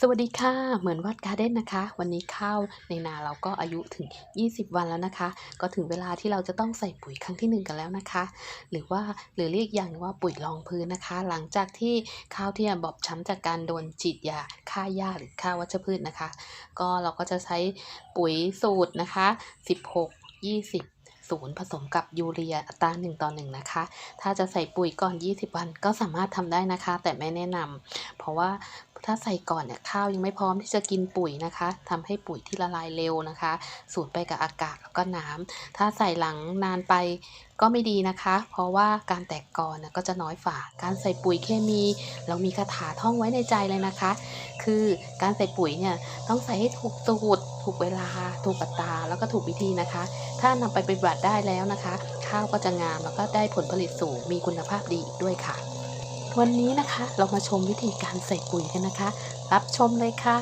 สวัสดีค่ะ เหมือนวัดการ์เด้นนะคะ วันนี้ข้าวในนาเราก็อายุถึง 20 วันแล้วนะคะ ก็ถึงเวลาที่เราจะต้องใส่ปุ๋ยครั้งที่ 1 กันแล้วนะคะ หรือว่าหรือเรียกอย่างว่าปุ๋ยรองพื้นนะคะ หลังจากที่ข้าวที่บอบช้ำจากการโดนฉีดยาฆ่าหญ้าหรือฆ่าวัชพืชนะคะ ก็เราก็จะใช้ปุ๋ยสูตรนะคะ 16 20 ศูนย์ผสมกับยูเรียอัตรา1ต่อ1นะคะ ถ้าจะใส่ปุ๋ยก่อน 20 วันก็สามารถทำได้นะคะ แต่ไม่แนะนำเพราะว่าถ้าใส่ก่อนเนี่ยข้าวยังไม่พร้อมที่จะกินปุ๋ยนะคะทำให้ปุ๋ยที่ละลายเร็วนะคะ สูญไปกับอากาศแล้วก็น้ำถ้าใส่หลังนานไป ก็ไม่ดีนะคะ เพราะว่าการแตกกอนะก็จะน้อยฝ่า การใส่ปุ๋ยเคมี เรามีคาถาท่องไว้ในใจเลยนะคะ คือการใส่ปุ๋ยเนี่ยต้องใส่ให้ถูกสูตรถูกเวลา ถูกอัตราแล้วก็ถูกวิธีนะคะ ถ้านำไปปฏิบัติได้แล้วนะคะ ข้าวก็จะงามแล้วก็ได้ผลผลิตสูงมีคุณภาพดีอีกด้วยค่ะ วันนี้นะคะเรามาชมวิธีการใส่ปุ๋ยกันนะคะ รับชมเลยค่ะ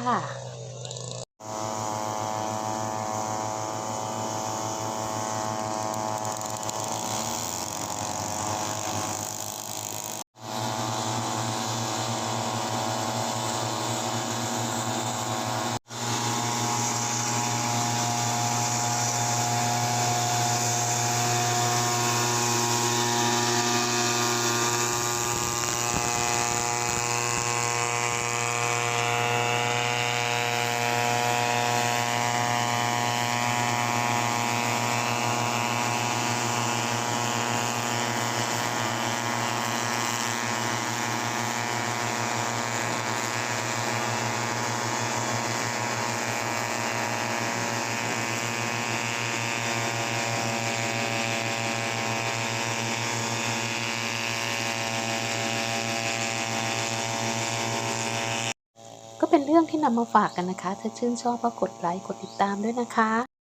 ก็ เป็นเรื่องที่นำมาฝากกันนะคะ ถ้าชื่นชอบก็กดไลค์กดติดตามด้วยนะคะ